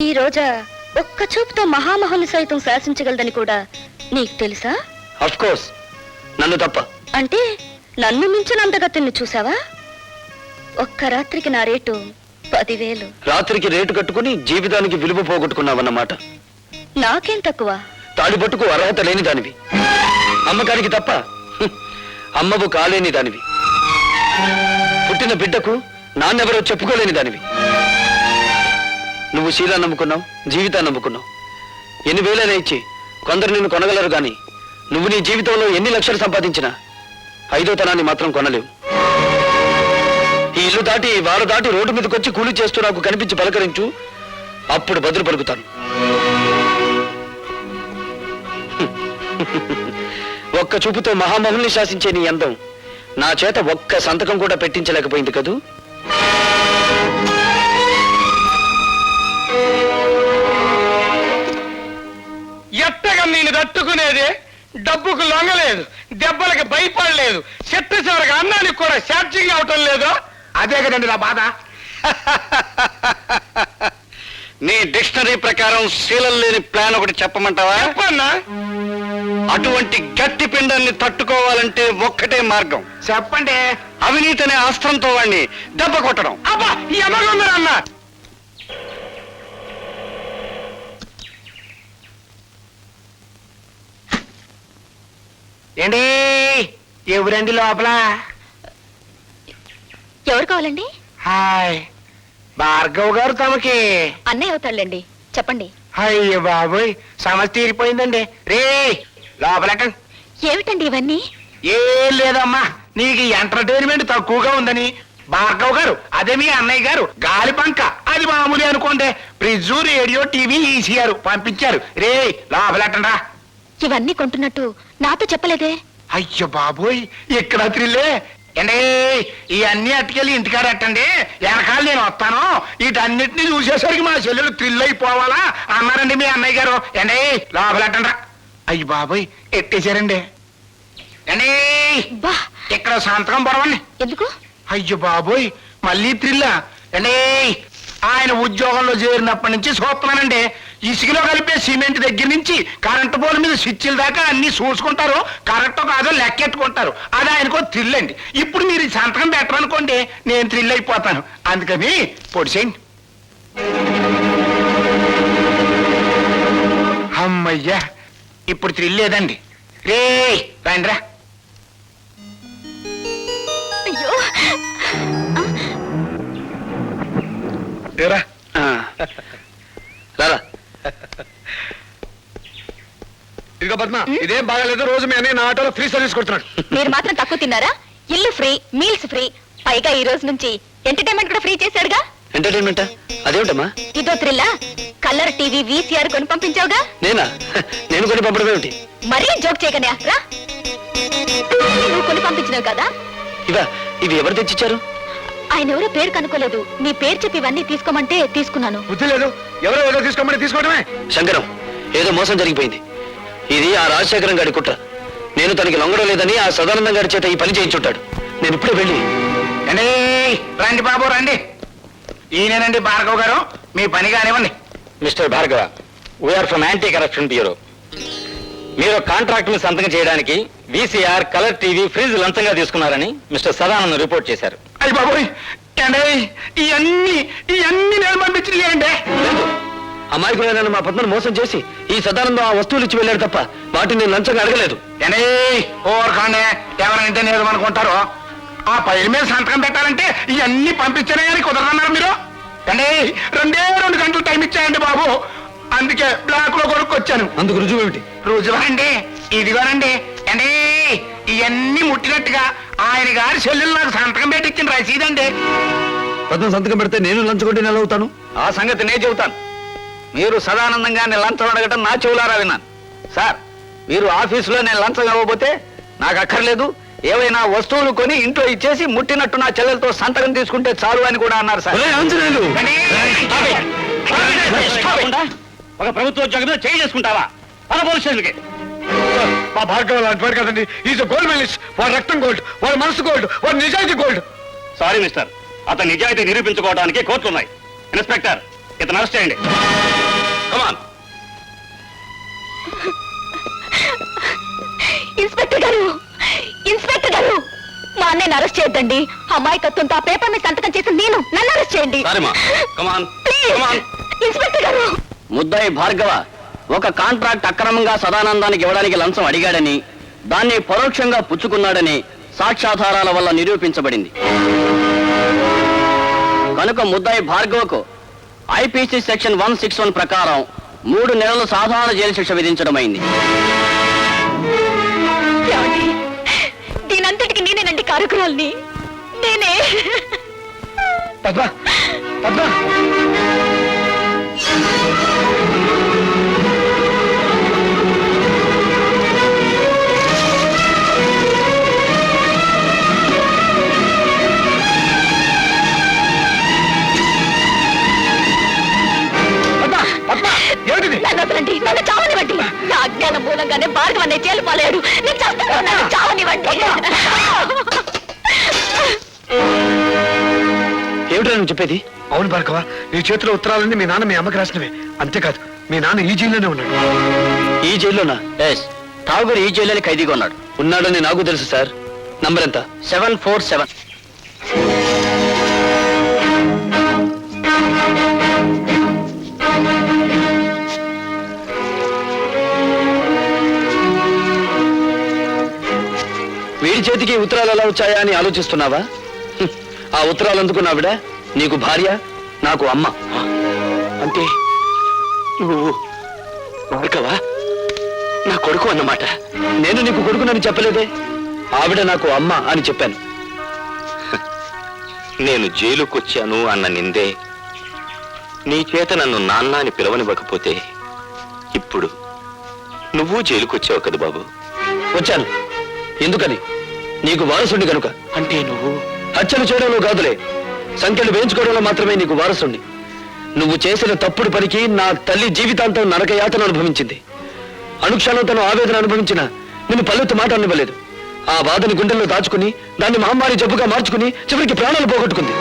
ఈ రోజా ఒక్క చూపుతో మహామహుని సైతం శాసించగలదని కూడా నీకు తెలుసా? అఫ్ కోర్స్ నన్ను తప్ప. అంటే నన్ను మించిన అందగతిని చూసావా? ఒక్క రాత్రికి నా రేటు పదివేలు. రాత్రికి రేటు కట్టుకుని జీవితానికి విలువ పోగొట్టుకున్నావన్నమాట. నాకేం తక్కువ? తాడిపట్టుకు అర్హత లేని దానివి. అమ్మకానికి తప్ప హ్మ్, అమ్మవు కాలేని దానివి. పుట్టిన బిడ్డకు నాన్నెవరో చెప్పుకోలేని దానివి. నువ్వు శీలా నమ్ముకున్నావు జీవితాన్ని నమ్ముకున్నావు. ఎన్ని వేలైనా ఇచ్చి కొందరు నిన్ను కొనగలరు గాని నువ్వు నీ జీవితంలో ఎన్ని లక్షలు సంపాదించినా ఐదో తనాన్ని మాత్రం కొనలేవు. ఈ ఇల్లు దాటి వారు దాటి రోడ్డు మీదకొచ్చి కూలీ చేస్తూ నాకు కనిపించి పలకరించు అప్పుడు బదులు పలుకుతాను. ఒక్క చూపుతో మహామహుల్ని శాసించే నీ అందం నా చేత ఒక్క సంతకం కూడా పెట్టించలేకపోయింది కదూ? నేను తట్టుకునేది డబ్బుకు లొంగలేదు దెబ్బలకి భయపడలేదు చెట్టు చివరికి అన్నానికి కూడా ఛార్జింగ్ అవటం లేదు అదే కదండి నా బాధ. నీ డిక్షనరీ ప్రకారం శీలం లేని ప్లాన్ ఒకటి చెప్పమంటావా? చెప్పన్నా? అటువంటి గట్టి పిండాన్ని తట్టుకోవాలంటే ఒక్కటే మార్గం. చెప్పండి. అవినీతి అనే అస్త్రంతో వాడిని దెబ్బ కొట్టడం. అబ్బా ఈ ఏంటి? ఎవరండి లోపల? ఎవరు కావాలండి? హాయ్. భార్గవ్ గారు తమకి. అన్నయ్య అవుతాడులేండి. చెప్పండి. అయ్యో బాబోయ్ సమస్య తీరిపోయిందండి. రే లోపలకండి ఏమిటండి ఇవన్నీ? ఏం లేదమ్మా నీకు ఎంటర్టైన్మెంట్ తక్కువగా ఉందని. భార్గవ్ గారు అదే మీ అన్నయ్య గారు గాలి పంక. అది మామూలు అనుకోండి. ఫ్రిడ్జ్ రేడియో టీవీ ఈసీఆర్ పంపించారు. రే లోపలెట్టండా ఇవన్నీ కొంటున్నట్టు నాతో చెప్పలేదే. అయ్యో బాబోయ్ ఇక్కడ త్రిల్లే అండి ఇవన్నీ అట్టుకెళ్ళి ఇంటికాడ ఎట్టండి వెనకాల నేను వస్తాను. వీటన్నిటిని చూసేసరికి మా చెల్లెలు థ్రిల్ అయిపోవాలా? అన్నారండి మీ అన్నయ్య గారు. అండి లోపలెట్టండా అయ్యి బాబోయ్ ఎట్టేశారండి అండి బా. ఇక్కడ సంతకం పొడవండి ఎందుకు? అయ్యో బాబోయ్ మళ్ళీ త్రిల్లా అండి ఆయన ఉద్యోగంలో చేరినప్పటి నుంచి చూస్తున్నానండి. ఇసుకలో కలిపే సిమెంట్ దగ్గర నుంచి కరెంటు పోల్ మీద స్విచ్ల దాకా అన్ని చూసుకుంటారు కరెక్ట్ కాదో లెక్కెట్టుకుంటారు. అది ఆయనకో థ్రిల్ అండి. ఇప్పుడు మీరు ఈ సంతకం పెట్టరనుకోండి నేను థ్రిల్ అయిపోతాను. అందుకని పొడిసేయండి అమ్మయ్యా ఇప్పుడు థ్రిల్ లేదండి. రే రండిరా అయ్యో. ఏరా. ఆ. రారా. ఇదిగో పద్మ ఇదేం బాగాలేదు. రోజు మీ అన్నయ్య నా ఆటోలో ఫ్రీ సర్వీస్ కొడుతున్నాడు. మీరు మాత్రం తక్కువ తిన్నారా? ఇల్లు ఫ్రీ మీల్స్ ఫ్రీ పైగా ఈ రోజు నుంచి ఎంటర్టైన్మెంట్ కూడా ఫ్రీ చేశాడుగా. ఎంటర్టైన్మెంటా అదేమిటమ్మా? ఇదో థ్రిల్లా? కలర్ టీవీ వీసీఆర్ కొని పంపించావుగా? నేనా? నేను కొని పంపడం ఏమిటి? మరీ జోక్ చేయకనే రా. నువ్వు కొని పంపించినావు కదా. ఇవా ఇవి ఎవరు తెచ్చిచ్చారు? ఆయన ఎవరో పేరు కనుక్కోలేదు. నీ పేరు చెప్పి ఇవన్నీ తీసుకోమంటే తీసుకున్నాను. బుద్ధి లేదు. ఎవరో ఏదో తీసుకోమని తీసుకోవడమే శంకరం ఏదో మోసం జరిగిపోయింది. ఇది ఆ రాజశేఖరం గారి కుట్ర. నేను తనకి లొంగడం లేదని ఆ సదానందం గారి చేత ఈ పని చేయించుంటాడు. నేను ఇప్పుడే వెళ్ళి రండి బాబు రండి. ఈయనేనండి భార్గవ్ గారు మీ పని కానివ్వండి. Mister Bhargava we are from anti corruption bureau మీరు కాంట్రాక్ట్ని సంతకం చేయడానికి వీసీఆర్ కలర్ టీవీ ఫ్రిడ్జ్ లంచంగా తీసుకున్నారని మిస్టర్ సదానందం రిపోర్ట్ చేశారు. అయ్యి బాబోయ్ అండి ఇవన్నీ ఇవన్నీ నేను పంపించినాయండి లేదు. అమాయకులైన మా పద్మను మోసం చేసి ఈ సదానందం ఆ వస్తువులు ఇచ్చి వెళ్ళాడు తప్ప వాటిని నేను లంచంగా అడగలేదు. అండి ఎవరంటే నేను అనుకుంటారు ఆ పైల మీద సంతకం పెట్టాలంటే ఇవన్నీ పంపించానే కానీ కుదరదన్నారు మీరు? అండి రెండే రెండు గంటలు టైం ఇచ్చాయండి బాబు. అందుకే బ్లాక్లో కొనుక్కొచ్చాను. అందుకు రుజువు ఏమిటి? రుజువండి ఇదిగోనండి. అండి ఇవన్నీ ముట్టినట్టుగా ఆయన గారి చెల్లెలు నాకు సంతకం పెట్టించిన రసీదండి. పద్మ సంతకం పెడితే నేను నెల అవుతాను? ఆ సంగతి నేను చెబుతాను. మీరు సదానందంగా నేను లంచం అడగటం నా చెవులారా విన్నాను. సార్ మీరు ఆఫీసులో నేను లంచం ఇవ్వబోతే నాకు అక్కర్లేదు. ఏవైనా వస్తువులు కొని ఇంట్లో ఇచ్చేసి ముట్టినట్టు నా చెల్లెలతో సంతకం తీసుకుంటే చాలు అని కూడా అన్నారు సార్. ఒక ప్రభుత్వ ఉద్యోగం చేయి చేసుకుంటావా? పద పోలీస్ స్టేషన్కి. మా భార్గవ్ లాంటి వాడు కదండి. ఈజ్ గోల్డ్ మెడలిస్ట్ వాడు రక్తం గోల్డ్ వాడు మనసు గోల్డ్ వాడు నిజాయితీ గోల్డ్ సారీ మిస్టర్ అతని నిజాయితీ నిరూపించుకోవడానికి కోర్టులున్నాయి ఇన్స్పెక్టర్ ఇతను అరెస్ట్ చేయండి. కమాన్ ఇన్స్పెక్టర్ గారు ఇన్స్పెక్టర్ గారు మా అన్నయ్యని అరెస్ట్ చేయొద్దండి. అమాయకత్వంతో ఆ పేపర్ మీద సంతకం చేసి నేను నన్ను అరెస్ట్ చేయండి. సరేమా కమాన్ ప్లీజ్ కమాన్ ఇన్స్పెక్టర్ గారు. ముద్దాయి భార్గవ ఒక కాంట్రాక్ట్ అక్రమంగా సదానందానికి ఇవ్వడానికి లంచం అడిగాడని దాన్ని పరోక్షంగా పుచ్చుకున్నాడని సాక్ష్యాధారాల వల్ల నిరూపించబడింది. కనుక ముద్దాయి భార్గవకు IPC section one six one ప్రకారం మూడు నెలల సాధారణ జైలు శిక్ష విధించడమైంది. దీనంతటికి నేనేనండి కారకురాల్ని. నేనే. పద్మ పద్మ. మూలంగానే భార్గవ అనే జైలు పాలేడు. నేను చేస్తాను నన్ను చావనివ్వండి. ఏమిటో నువ్వు చెప్పేది? అవును భార్గవ నీ చేతిలో ఉత్తరాలన్నీ మీ నాన్న మీ అమ్మకి రాసినవే. అంతేకాదు మీ నాన్న ఈ జైల్లోనే ఉన్నాడు. ఈ జైల్లోనా? ఎస్ ఠాగూర్ ఈ జైల్లోనే ఖైదీగా ఉన్నాడు. ఉన్నాడని నాకు తెలుసు సార్. నంబర్ ఎంత? Seven four seven. వీడి చేతికి ఉత్తరాలు ఎలా వచ్చాయా అని ఆలోచిస్తున్నావా. ఆ ఉత్తరాలు అందుకున్నావిడ నీకు భార్య నాకు అమ్మ. అంటే నువ్వు భార్గవా నా కొడుకు అన్నమాట. నేను నీకు కొడుకునని చెప్పలేదే. ఆవిడ నాకు అమ్మ అని చెప్పాను. నేను జైలుకొచ్చాను అన్న నిందే నీ చేత నన్ను నాన్న అని పిలవనివ్వకపోతే ఇప్పుడు నువ్వు జైలుకొచ్చావు కదా బాబు. వచ్చాను. ఎందుకని? నీకు వారసుండి కనుక. అంటే నువ్వు? హత్యలు చేయడంలో కాదులే. సంఖ్యలు వేయించుకోవడంలో మాత్రమే నీకు వారసుండి నువ్వు చేసిన తప్పుడు పనికి నా తల్లి జీవితాంతం నరక యాతన అనుభవించింది. అనుక్షణం తను ఆవేదన అనుభవించిన నిన్ను పల్లెత్తు మాట అనివ్వలేదు ఆ బాధని గుండెల్లో దాచుకుని దాన్ని మహమ్మారి జబ్బుగా మార్చుకుని చివరికి ప్రాణాలు పోగొట్టుకుంది.